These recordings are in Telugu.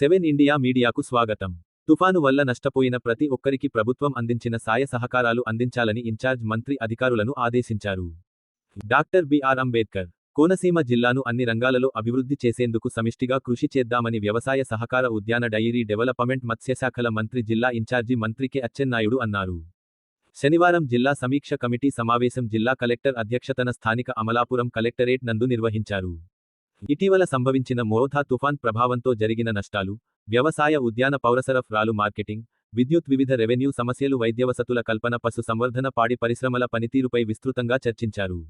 సెవెన్ ఇండియా మీడియాకు స్వాగతం. తుఫాను వల్ల నష్టపోయిన ప్రతి ఒక్కరికి ప్రభుత్వం అందించిన సాయ సహకారాలు అందించాలని ఇన్ఛార్జ్ మంత్రి అధికారులను ఆదేశించారు. డాక్టర్ బిఆర్ అంబేద్కర్ కోనసీమ జిల్లాను అన్ని రంగాలలో అభివృద్ధి చేసేందుకు సమిష్టిగా కృషి చేద్దామని వ్యవసాయ సహకార ఉద్యాన డైరీ డెవలప్మెంట్ మత్స్యశాఖల మంత్రి జిల్లా ఇన్ఛార్జి మంత్రి కె. అచ్చెన్నాయుడు అన్నారు. శనివారం జిల్లా సమీక్ష కమిటీ సమావేశం జిల్లా కలెక్టర్ అధ్యక్షతన స్థానిక అమలాపురం కలెక్టరేట్ నందు నిర్వహించారు. ఇటీవల సంభవించిన మోథా తుఫాన్ ప్రభావంతో జరిగిన నష్టాలు వ్యవసాయ ఉద్యాన పౌరసరఫరాలు మార్కెటింగ్ విద్యుత్ వివిధ రెవెన్యూ సమస్యలు వైద్యవసతుల కల్పన పశు సంవర్ధన పాడి పరిశ్రమల పనితీరుపై విస్తృతంగా చర్చించారు.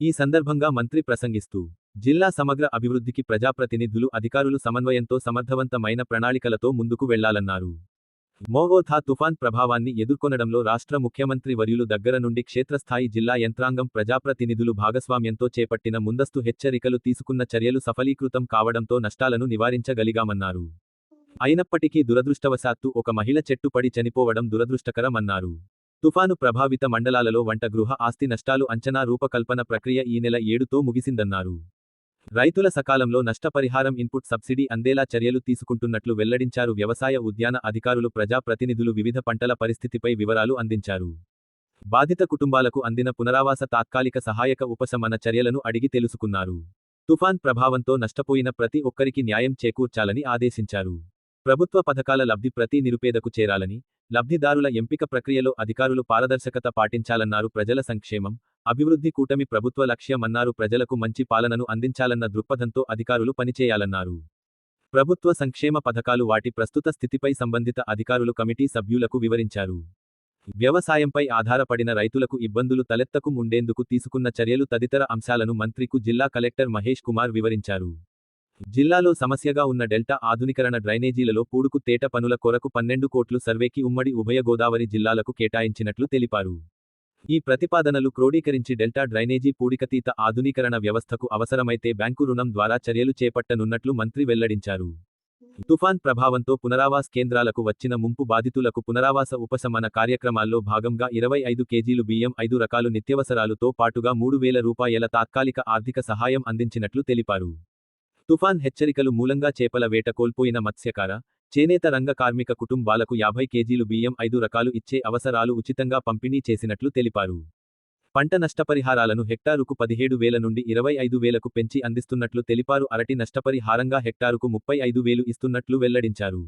ఈ సందర్భంగా మంత్రి ప్రసంగిస్తూ జిల్లా సమగ్ర అభివృద్ధికి ప్రజాప్రతినిధులు అధికారులు సమన్వయంతో సమర్థవంతమైన ప్రణాళికలతో ముందుకు వెళ్ళాలన్నారు. మోగోథా తుఫాన్ ప్రభావాన్ని ఎదుర్కొనడంలో రాష్ట్ర ముఖ్యమంత్రి వర్యులు దగ్గర నుండి క్షేత్రస్థాయి జిల్లా యంత్రాంగం ప్రజాప్రతినిధులు భాగస్వామ్యంతో చేపట్టిన ముందస్తు హెచ్చరికలు తీసుకున్న చర్యలు సఫలీకృతం కావడంతో నష్టాలను నివారించగలిగామన్నారు. అయినప్పటికీ దురదృష్టవశాత్తు ఒక మహిళ చెట్టుపడి చనిపోవడం దురదృష్టకరమన్నారు. తుఫాను ప్రభావిత మండలాలలో వంట గృహ ఆస్తి నష్టాలు అంచనా రూపకల్పన ప్రక్రియ ఈ నెల ఏడుతో ముగిసిందన్నారు. రైతుల సకాలంలో నష్టపరిహారం ఇన్పుట్ సబ్సిడీ అందేలా చర్యలు తీసుకుంటున్నట్లు వెల్లడించారు వ్యవసాయ ఉద్యాన అధికారులు ప్రజాప్రతినిధులు వివిధ పంటల పరిస్థితిపై వివరాలు అందించారు. బాధిత కుటుంబాలకు అందిన పునరావాస తాత్కాలిక సహాయక ఉపశమన చర్యలను అడిగి తెలుసుకున్నారు. తుఫాన్ ప్రభావంతో నష్టపోయిన ప్రతి ఒక్కరికి న్యాయం చేకూర్చాలని ఆదేశించారు. ప్రభుత్వ పథకాల లబ్ధి ప్రతి నిరుపేదకు చేరాలని లబ్ధిదారుల ఎంపిక ప్రక్రియలో అధికారులు పారదర్శకత పాటించాలన్నారు ప్రజల సంక్షేమం అభివృద్ధి కూటమి ప్రభుత్వ లక్ష్యమన్నారు ప్రజలకు మంచి పాలనను అందించాలన్న దృక్పథంతో అధికారులు పనిచేయాలన్నారు. ప్రభుత్వ సంక్షేమ పథకాలు వాటి ప్రస్తుత స్థితిపై సంబంధిత అధికారులు కమిటీ సభ్యులకు వివరించారు. వ్యవసాయంపై ఆధారపడిన రైతులకు ఇబ్బందులు తలెత్తకు ఉండేందుకు తీసుకున్న చర్యలు తదితర అంశాలను మంత్రికు జిల్లా కలెక్టర్ మహేష్ కుమార్ వివరించారు. జిల్లాలో సమస్యగా ఉన్న డెల్టా ఆధునికరణ డ్రైనేజీలలో పూడుకు తేట పనుల కొరకు పన్నెండు కోట్లు సర్వేకి ఉమ్మడి ఉభయ గోదావరి జిల్లాలకు కేటాయించినట్లు తెలిపారు. ఈ ప్రతిపాదనలు క్రోడీకరించి డెల్టా డ్రైనేజీ పూడికతీత ఆధునీకరణ వ్యవస్థకు అవసరమైతే బ్యాంకు రుణం ద్వారా చర్యలు చేపట్టనున్నట్లు మంత్రి వెల్లడించారు. తుఫాన్ ప్రభావంతో పునరావాస్ కేంద్రాలకు వచ్చిన ముంపు బాధితులకు పునరావాస ఉపశమన కార్యక్రమాల్లో భాగంగా ఇరవై ఐదు కేజీలు బియ్యం ఐదు రకాలు నిత్యవసరాలతో పాటుగా మూడు వేల రూపాయల తాత్కాలిక ఆర్థిక సహాయం అందించినట్లు తెలిపారు. తుఫాన్ హెచ్చరికలు మూలంగా చేపల వేట కోల్పోయిన మత్స్యకార చేనేత రంగ కార్మిక కుటుంబాలకు యాభై కేజీలు బియ్యం ఐదు రకాలు ఇచ్చే అవసరాలు ఉచితంగా పంపిణీ చేసినట్లు తెలిపారు. పంట నష్టపరిహారాలను హెక్టారుకు పదిహేడు వేల నుండి ఇరవై ఐదు వేలకు పెంచి అందిస్తున్నట్లు తెలిపారు. అరటి నష్టపరిహారంగా హెక్టారుకు ముప్పై ఐదు వేలు ఇస్తున్నట్లు వెల్లడించారు.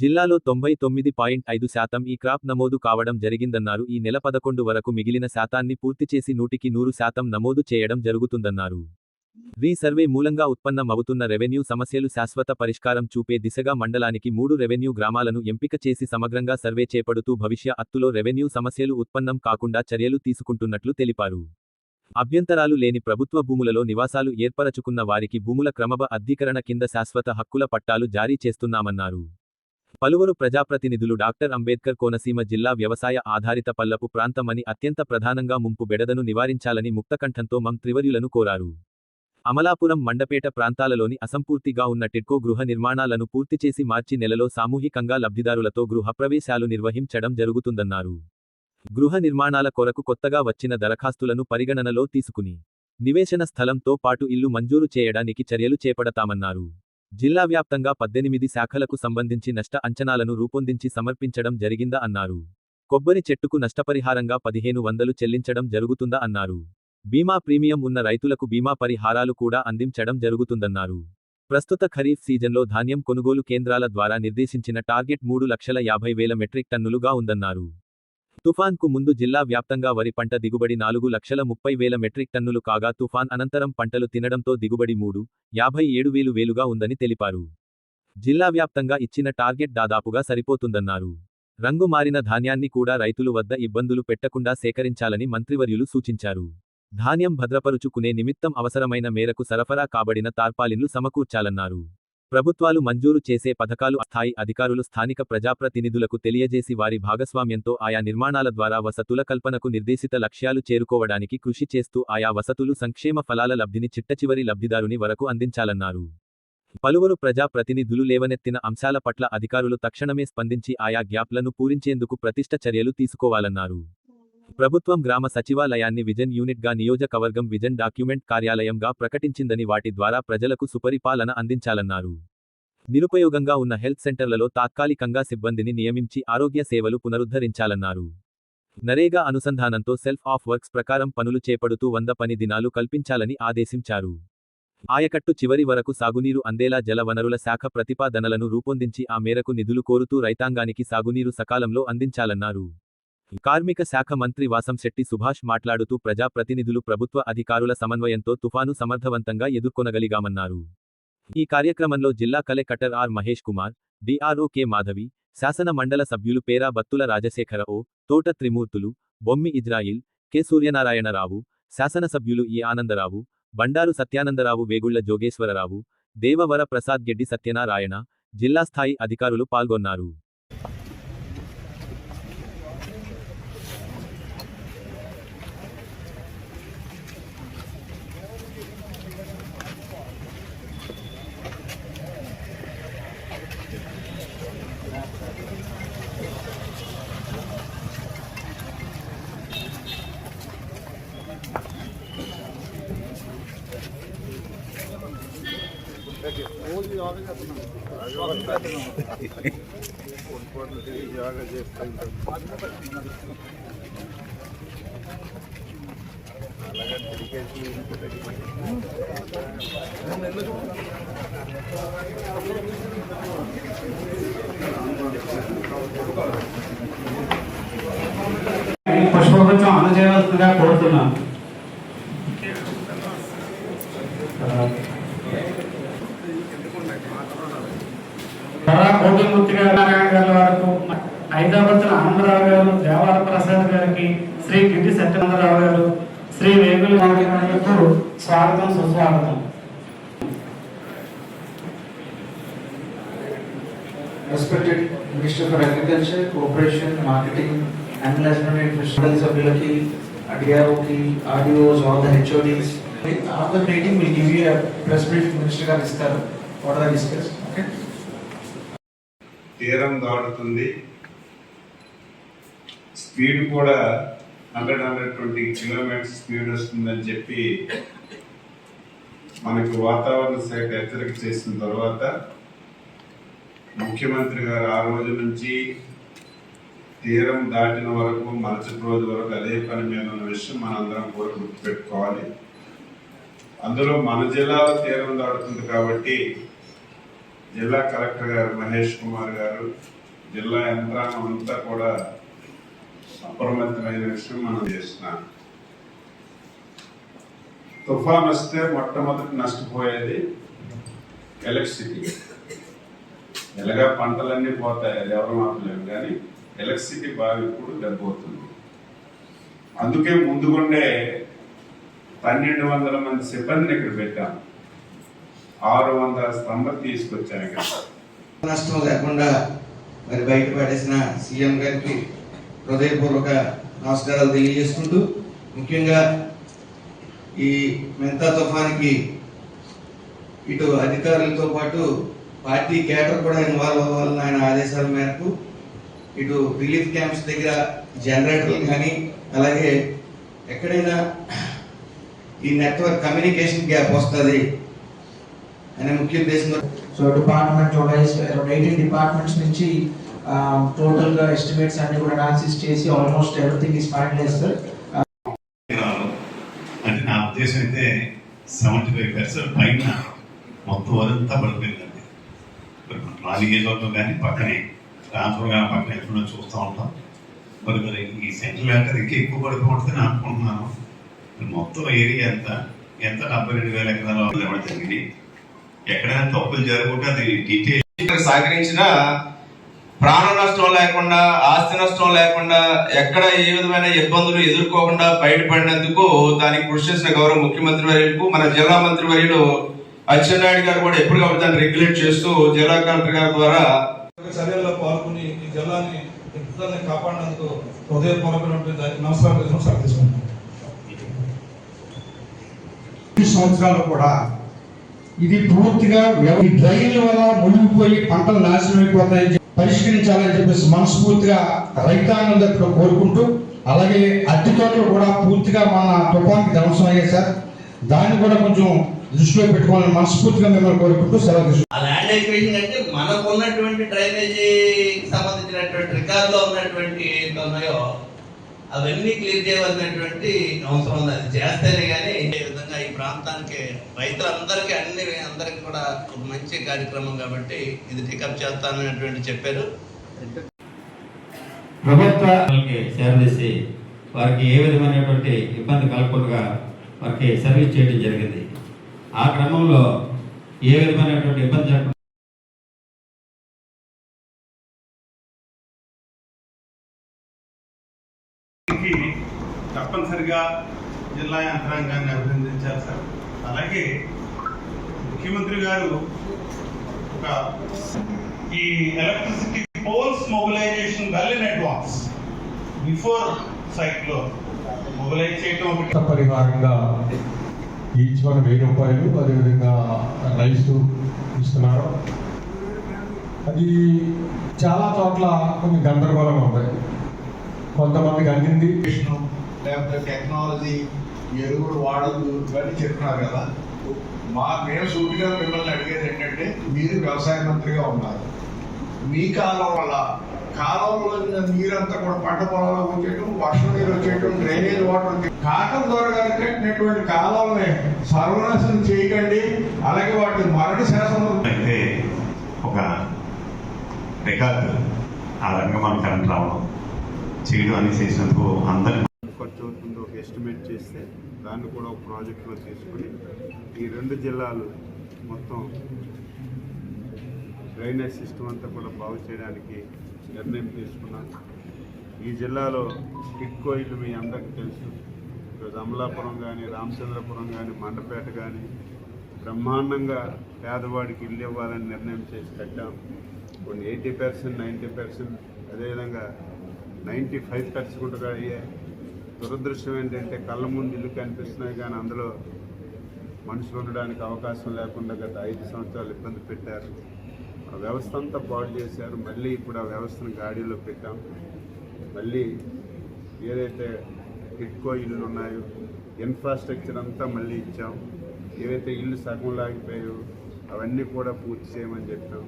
జిల్లాలో తొంభై తొమ్మిది పాయింట్ ఐదు శాతం ఈ క్రాప్ నమోదు కావడం జరిగిందన్నారు. ఈ నెల పదకొండు వరకు మిగిలిన శాతాన్ని పూర్తి చేసి నూటికి నూరు శాతం నమోదు చేయడం జరుగుతుందన్నారు. రీసర్వే మూలంగా ఉత్పన్నమవుతున్న రెవెన్యూ సమస్యలు శాశ్వత పరిష్కారం చూపే దిశగా మండలానికి మూడు రెవెన్యూ గ్రామాలను ఎంపిక చేసి సమగ్రంగా సర్వే చేపడుతూ భవిష్య అత్తులో రెవెన్యూ సమస్యలు ఉత్పన్నం కాకుండా చర్యలు తీసుకుంటున్నట్లు తెలిపారు. అభ్యంతరాలు లేని ప్రభుత్వ భూములలో నివాసాలు ఏర్పరచుకున్న వారికి భూముల క్రమబ అద్దీకరణ కింద శాశ్వత హక్కుల పట్టాలు జారీ చేస్తున్నామన్నారు. పలువురు ప్రజాప్రతినిధులు డాక్టర్ అంబేద్కర్ కోనసీమ జిల్లా వ్యవసాయ ఆధారిత పల్లపు ప్రాంతమని అత్యంత ప్రధానంగా ముంపు బెడదను నివారించాలని ముక్తకంఠంతో మం త్రివర్యులను కోరారు. అమలాపురం మండపేట ప్రాంతాలలోని అసంపూర్తిగా ఉన్న టిడ్కో గృహ నిర్మాణాలను పూర్తి చేసి మార్చి నెలలో సామూహికంగా లబ్ధిదారులతో గృహప్రవేశాలు నిర్వహించడం జరుగుతుందన్నారు. గృహ నిర్మాణాల కొరకు కొత్తగా వచ్చిన దరఖాస్తులను పరిగణనలో తీసుకుని నివేశన స్థలంతో పాటు ఇల్లు మంజూరు చేయడానికి చర్యలు చేపడతామన్నారు. జిల్లా వ్యాప్తంగా పద్దెనిమిది శాఖలకు సంబంధించి నష్ట అంచనాలను రూపొందించి సమర్పించడం జరిగిందా అన్నారు. కొబ్బరి చెట్టుకు నష్టపరిహారంగా పదిహేను వందలు చెల్లించడం జరుగుతుందా అన్నారు. బీమా ప్రీమియం ఉన్న రైతులకు బీమా పరిహారాలు కూడా అందించడం జరుగుతుందన్నారు. ప్రస్తుత ఖరీఫ్ సీజన్లో ధాన్యం కొనుగోలు కేంద్రాల ద్వారా నిర్దేశించిన టార్గెట్ మూడు లక్షల యాభై వేల మెట్రిక్ టన్నులుగా ఉందన్నారు. తుఫాన్కు ముందు జిల్లా వ్యాప్తంగా వరి పంట దిగుబడి నాలుగు లక్షల ముప్పై వేల మెట్రిక్ టన్నులు కాగా తుఫాన్ అనంతరం పంటలు తినడంతో దిగుబడి మూడు యాభై ఏడు వేలు వేలుగా ఉందని తెలిపారు. జిల్లా వ్యాప్తంగా ఇచ్చిన టార్గెట్ దాదాపుగా సరిపోతుందన్నారు. రంగు మారిన ధాన్యాన్ని కూడా రైతులు వద్ద ఇబ్బందులు పెట్టకుండా సేకరించాలని మంత్రివర్యులు సూచించారు. ధాన్యం భద్రపరుచుకునే నిమిత్తం అవసరమైన మేరకు సరఫరా కాబడిన తార్పాలిన్లు సమకూర్చాలన్నారు. ప్రభుత్వాలు మంజూరు చేసే పథకాలు స్థాయి అధికారులు స్థానిక ప్రజాప్రతినిధులకు తెలియజేసి వారి భాగస్వామ్యంతో ఆయా నిర్మాణాల ద్వారా వసతుల కల్పనకు నిర్దేశిత లక్ష్యాలు చేరుకోవడానికి కృషి చేస్తూ ఆయా వసతులు సంక్షేమ ఫలాల లబ్ధిని చిట్టచివరి లబ్ధిదారుని వరకు అందించాలన్నారు. పలువురు ప్రజాప్రతినిధులు లేవనెత్తిన అంశాల పట్ల అధికారులు తక్షణమే స్పందించి ఆయా గ్యాప్లను పూరించేందుకు ప్రతిష్ట చర్యలు తీసుకోవాలన్నారు. ప్రభుత్వం గ్రామ సచివాలయాన్ని విజన్ యూనిట్గా నియోజకవర్గం విజన్ డాక్యుమెంట్ కార్యాలయంగా ప్రకటించిందని వాటి ద్వారా ప్రజలకు సుపరిపాలన అందించాలన్నారు. నిరుపయోగంగా ఉన్న హెల్త్ సెంటర్లలో తాత్కాలికంగా సిబ్బందిని నియమించి ఆరోగ్య సేవలు పునరుద్ధరించాలన్నారు. నరేగా అనుసంధానంతో సెల్ఫ్ ఆఫ్ వర్క్స్ ప్రకారం పనులు చేపడుతూ వంద పని దినాలు కల్పించాలని ఆదేశించారు. ఆయకట్టు చివరి వరకు సాగునీరు అందేలా జల వనరుల శాఖ ప్రతిపాదనలను రూపొందించి ఆ మేరకు నిధులు కోరుతూ రైతాంగానికి సాగునీరు సకాలంలో అందించాలన్నారు. కార్మిక శాఖ మంత్రి వాసంశెట్టి సుభాష్ మాట్లాడుతూ ప్రజాప్రతినిధులు ప్రభుత్వ అధికారుల సమన్వయంతో తుఫాను సమర్థవంతంగా ఎదుర్కొనగలిగామన్నారు. ఈ కార్యక్రమంలో జిల్లా collector R Mahesh Kumar DRO K Madhavi శాసన మండల సభ్యులు పేరా బత్తుల రాజశేఖర ఓ తోట త్రిమూర్తులు బొమ్మి ఇజ్రాయిల్ కె సూర్యనారాయణరావు శాసనసభ్యులు ఈ ఆనందరావు బండారు సత్యానందరావు వేగుళ్ళ జోగేశ్వరరావు దేవవర ప్రసాద్ గెడ్డి సత్యనారాయణ జిల్లా స్థాయి అధికారులు పాల్గొన్నారు. పుష్పగుచ్చం అందజేయవలసిందిగా కోరుతున్నాను కర్రా గారు నారాయణ గారి వరకు హైదరాబాద్ ఆనందరావు గారు దేవాల ప్రసాద్ గారికి శ్రీ గిడ్డి సత్యనందరావు గారు శ్రీ వేగుల గారికి స్వాగతం సుస్వాగతం. Respected minister for agriculture cooperation marketing and Management Infrastructure సభ్యులకి డిఆర్ఓకి RDOs all the HODs after meeting will give you press brief minister గారు ఇస్తారు. వాట్ ఆర్ డిస్కస్ ఓకే తీరం దాటుతుంది. స్పీడ్ కూడా hundred hundred twenty kilometres speed వస్తుందని చెప్పి మనకు వాతావరణ శాఖ హెచ్చరిక చేసిన తర్వాత ముఖ్యమంత్రి గారు ఆ రోజు నుంచి తీరం దాటిన వరకు మరుసటి రోజు వరకు అదే పని మీద ఉన్న విషయం మనందరం కూడా గుర్తుపెట్టుకోవాలి. అందులో మన జిల్లాలో తీరం దాటుతుంది కాబట్టి జిల్లా కలెక్టర్ గారు మహేష్ కుమార్ గారు జిల్లా యంత్రాంగం అంతా కూడా అప్రమత్తమైన విషయం మనం చేస్తున్నాం. తుఫాన్ వస్తే మొట్టమొదటి నష్టపోయేది ఎలక్ట్రిసిటీ. ఎలాగా పంటలన్నీ పోతాయి అది ఎవరు మాపలేము కానీ ఎలక్ట్రిసిటీ బాగా ఇప్పుడు దెబ్బవుతుంది అందుకే ముందుగుండే పన్నెండు వందల మంది సిబ్బందిని ఇక్కడ పెట్టాము ఆరు వందల స్తంభం తీసుకొచ్చాను ఇక్కడ నష్టం లేకుండా మరి బయటపడేసిన సీఎం గారికి హృదయపూర్వక నమస్కారాలు తెలియజేసుకుంటూ ముఖ్యంగా ఈ మెంతా తుఫానికి ఇటు అధికారులతో పాటు పార్టీ కేటర్ కూడా ఇన్వాల్వ్ అవ్వాలని ఆయన ఆదేశాల మేరకు ఇటు రిలీఫ్ క్యాంప్స్ దగ్గర జనరేటర్లు కానీ అలాగే ఎక్కడైనా ఈ నెట్వర్క్ కమ్యూనికేషన్ గ్యాప్ వస్తుంది అనే ముఖ్య ఉద్దేశంతో సో డిపార్ట్మెంట్ ఎయిటీన్ డిపార్ట్మెంట్స్ నుంచి టోటల్గా ఎస్టిమేట్స్ అన్ని కూడా అనాలిసిస్ చేసి almost everything is finalize sir అంటే నా ఉద్దేశం అయితే సెవెంటీ ఫైవ్ పర్సెంట్ పైన మొత్తం వరంతా పడిపోయిందండి. మరి మన కానీ పక్కనే ట్రాన్స్ఫర్ కానీ పక్కన ఎక్కడో చూస్తూ ఉంటాం. మరి మరి ఈ సెంట్రల్ యాంకర్ ఇంకా ఎక్కువ పడిపోతుందని అనుకుంటున్నాను. మొత్తం ఏరియా ఎంత? ఎంత డెబ్బై రెండు వేల ఎకరాలు ఇవ్వడం జరిగింది. ఎక్కడైనా తప్పులు జరుగుంటే అది డీటెయిల్ సహకరించిన ప్రాణ నష్టం లేకుండా ఆస్తి నష్టం లేకుండా ఎక్కడ ఏ విధమైన ఇబ్బందులు ఎదుర్కోకుండా బయటపడినందుకు దానికి కృషి చేసిన గౌరవ ముఖ్యమంత్రి వర్యులకు మన జిల్లా మంత్రి వర్యులు అచ్చెన్నాయుడు గారు కూడా ఎప్పటికప్పుడు దాన్ని రెగ్యులేట్ చేస్తూ జిల్లా కలెక్టర్ గారి ద్వారా చర్యల్లో పాల్గొని ఈ జిల్లాని ఇతరులని కాపాడినందుకు హృదయపూర్వకమైనటువంటి నమస్కారం సంవత్సరాలు కూడా ఇది పూర్తిగా ఈ డ్రైన్ల వల్ల మునిగిపోయి పంటలు నాశనం అయిపోతాయని పరిష్కరించాలని చెప్పేసి మనస్ఫూర్తిగా రైతాంగం దగ్గర కోరుకుంటూ అలాగే అట్టి తోటలు కూడా పూర్తిగా మన తుఫాన్కి ధ్వంసం అయ్యాయి సార్. దాన్ని కూడా కొంచెం దృష్టిలో పెట్టుకోవాలని మనస్ఫూర్తిగా మిమ్మల్ని కోరుకుంటూ సెలవు తీసుకుంటాం ల్యాండ్ ఎక్వేషన్ అంటే మనకు ఉన్నటువంటి డ్రైనేజీ సంబంధించినటువంటి రికార్డులో ఉన్నటువంటి ఏంటి ఉన్నాయో అవన్నీ క్లియర్ చేయవలసినటువంటి అవసరం ఉంది. అది చేస్తేనే కానీ ప్రాంతానికి రైతులందరికీ అన్ని అందరికి కూడా ఒక మంచి కార్యక్రమం కాబట్టి ఇది టేకప్ చేస్తాననేటువంటి చెప్పారు. ప్రభుత్వ వాళ్ళకి సేవ చేసి వారికి ఏ విధమైనటువంటి ఇబ్బంది కలగకుండా వారికి సర్వీస్ చేయడం జరిగింది. ఆ క్రమంలో ఏ విధమైనటువంటి ఇబ్బంది జరగకుండా తప్పనిసరిగా జిల్లా యంత్రాంగాన్ని అభినందించారు సార్. అలాగే ముఖ్యమంత్రి గారు ఒక ఈ electricity poles mobilization well in advance before cyclone mobilize చేయడం ఒకటి. పరిహారంగా ఈచ్ వన్ వెయ్యి రూపాయలు అదేవిధంగా రైస్ ఇస్తున్నారు. అది చాలా చోట్ల కొన్ని గందరగోళం ఉంది. కొంతమందికి అందింది. లేకపోతే టెక్నాలజీ ఎరువులు వాడద్దు ఇవన్నీ చెప్తున్నారు కదా. మా మేము సూటిగా మిమ్మల్ని అడిగేది ఏంటంటే మీరు వ్యవసాయ మంత్రిగా ఉన్నారు. మీ కాలం వల్ల కాలంలో నీరంతా కూడా పంట పొలాలకు వచ్చేయటం వర్షం నీరు వచ్చేయటం డ్రైనేజ్ వాటర్ వచ్చే కాటం ద్వారా కట్టినటువంటి కాలంలో సర్వనాశనం చేయకండి. అలాగే వాటి మరణ శాసనం అయితే ఒక రికార్డు ఆ రంగం మనకు కరెంట్ రావడం చేయడం అని చేసినందుకు అందరి అవుతుందో ఒక ఎస్టిమేట్ చేస్తే దాన్ని కూడా ఒక ప్రాజెక్ట్లో తీసుకుని ఈ రెండు జిల్లాలు మొత్తం డ్రైనేజ్ సిస్టమ్ అంతా కూడా బాగు చేయడానికి నిర్ణయం తీసుకున్నాం ఈ జిల్లాలో టిక్కో ఇల్లు మీ అందరికీ తెలుసు. ఈరోజు అమలాపురం కానీ రామచంద్రపురం కానీ మండపేట కానీ బ్రహ్మాండంగా పేదవాడికి ఇల్లు ఇవ్వాలని నిర్ణయం చేసి కట్టాం. కొన్ని ఎయిటీ పర్సెంట్ నైంటీ పర్సెంట్ అదేవిధంగా నైంటీ ఫైవ్ పర్సెంట్ కూడా అయ్యాయి. దురదృష్టం ఏంటంటే కళ్ళ ముందు ఇల్లు కనిపిస్తున్నాయి కానీ అందులో మనుషులు ఉండడానికి అవకాశం లేకుండా గత ఐదు సంవత్సరాలు ఇబ్బంది పెట్టారు. ఆ వ్యవస్థ అంతా పాడు చేశారు. మళ్ళీ ఇప్పుడు ఆ వ్యవస్థను గాడిలో పెట్టాం. మళ్ళీ ఏదైతే టిట్కో ఇల్లు ఉన్నాయో ఇన్ఫ్రాస్ట్రక్చర్ అంతా మళ్ళీ ఇచ్చాం. ఏవైతే ఇల్లు సగం లాగిపోయాయో అవన్నీ కూడా పూర్తి చేయమని చెప్పాం.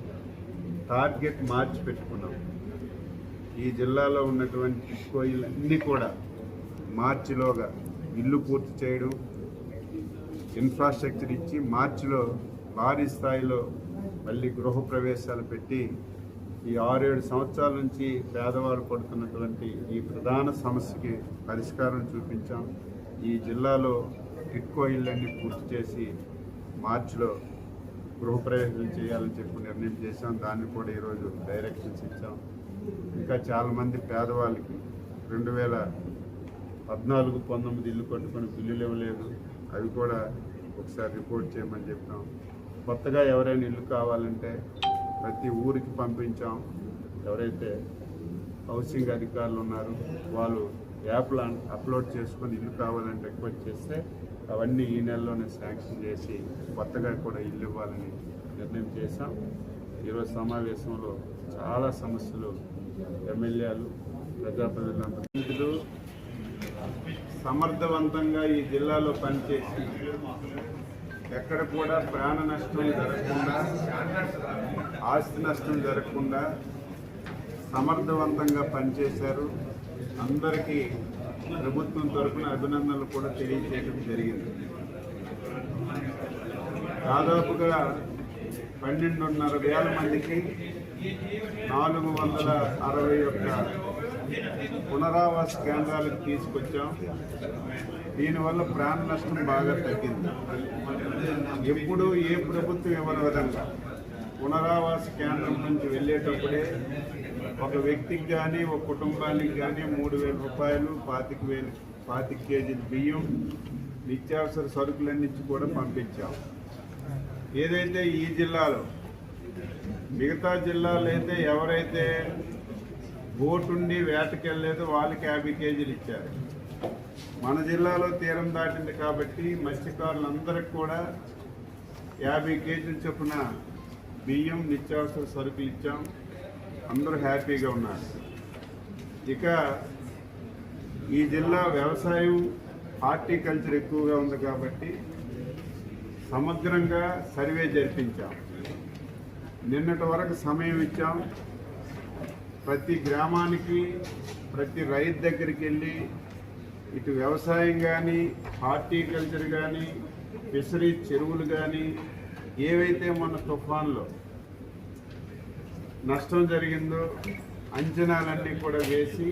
టార్గెట్ మార్చి పెట్టుకున్నాం. ఈ జిల్లాలో ఉన్నటువంటి టిట్కో ఇల్లు అన్నీ కూడా మార్చిలోగా ఇల్లు పూర్తి చేయడం. ఇన్ఫ్రాస్ట్రక్చర్ ఇచ్చి మార్చిలో భారీ స్థాయిలో మళ్ళీ గృహ ప్రవేశాలు పెట్టి ఈ ఆరేడు సంవత్సరాల నుంచి పేదవారు పడుతున్నటువంటి ఈ ప్రధాన సమస్యకి పరిష్కారం చూపించాం. ఈ జిల్లాలో టిట్కో ఇళ్ళన్నీ పూర్తి చేసి మార్చిలో గృహప్రవేశం చేయాలని చెప్పి నిర్ణయం చేశాం. దాన్ని కూడా ఈరోజు డైరెక్షన్స్ ఇచ్చాం. ఇంకా చాలామంది పేదవాళ్ళకి రెండు వేల పద్నాలుగు పంతొమ్మిది ఇల్లు కట్టుకొని బిల్లులు ఇవ్వలేదు అవి కూడా ఒకసారి రిపోర్ట్ చేయమని చెప్పాం కొత్తగా ఎవరైనా ఇల్లు కావాలంటే ప్రతి ఊరికి పంపించాం. ఎవరైతే హౌసింగ్ అధికారులు ఉన్నారు వాళ్ళు యాప్లో అప్లోడ్ చేసుకొని ఇల్లు కావాలని రిక్వెస్ట్ చేస్తే అవన్నీ ఈ నెలలోనే శాంక్షన్ చేసి కొత్తగా కూడా ఇల్లు ఇవ్వాలని నిర్ణయం చేశాం. ఈరోజు సమావేశంలో చాలా సమస్యలు ఎమ్మెల్యేలు ప్రజాప్రతినిధులు సమర్థవంతంగా ఈ జిల్లాలో పనిచేసి ఎక్కడ కూడా ప్రాణ నష్టం జరగకుండా ఆస్తి నష్టం జరగకుండా సమర్థవంతంగా పనిచేశారు. అందరికీ ప్రభుత్వం తరఫున అభినందనలు కూడా తెలియజేయడం జరిగింది. దాదాపుగా పన్నెండున్నర వేల మందికి నాలుగు వందల అరవై ఒక్క పునరావాస కేంద్రాలకు తీసుకొచ్చాం. దీనివల్ల ప్రాణ నష్టం బాగా తగ్గింది. ఎప్పుడు ఏ ప్రభుత్వం ఇవ్వని విధంగా పునరావాస కేంద్రం నుంచి వెళ్ళేటప్పుడే ఒక వ్యక్తికి కానీ ఒక కుటుంబానికి కానీ మూడు వేల రూపాయలు పాతిక వేలు పాతిక కేజీలు బియ్యం నిత్యావసర సరుకులన్నించి కూడా పంపించాం. ఏదైతే ఈ జిల్లాలో మిగతా జిల్లాలో అయితే ఎవరైతే బోటుండి వేటకెళ్ళలేదో వాళ్ళకి యాభై కేజీలు ఇచ్చారు. మన జిల్లాలో తీరం దాటింది కాబట్టి మత్స్యకారులందరికీ కూడా యాభై కేజీలు చొప్పున బియ్యం నిత్యావసర సరుకులు ఇచ్చాం. అందరూ హ్యాపీగా ఉన్నారు. ఇక ఈ జిల్లా వ్యవసాయం హార్టికల్చర్ ఎక్కువగా ఉంది కాబట్టి సమగ్రంగా సర్వే జరిపించాం. నిన్నటి వరకు సమయం ఇచ్చాం. ప్రతి గ్రామానికి ప్రతి రైతు దగ్గరికి వెళ్ళి ఇటు వ్యవసాయం కానీ హార్టికల్చర్ కానీ ఫిషరీస్ చెరువులు కానీ ఏవైతే మన తుఫాన్లో నష్టం జరిగిందో అంచనాలన్నీ కూడా వేసి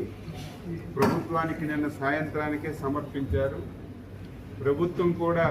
ప్రభుత్వానికి నిన్న సాయంత్రానికే సమర్పించారు. ప్రభుత్వం కూడా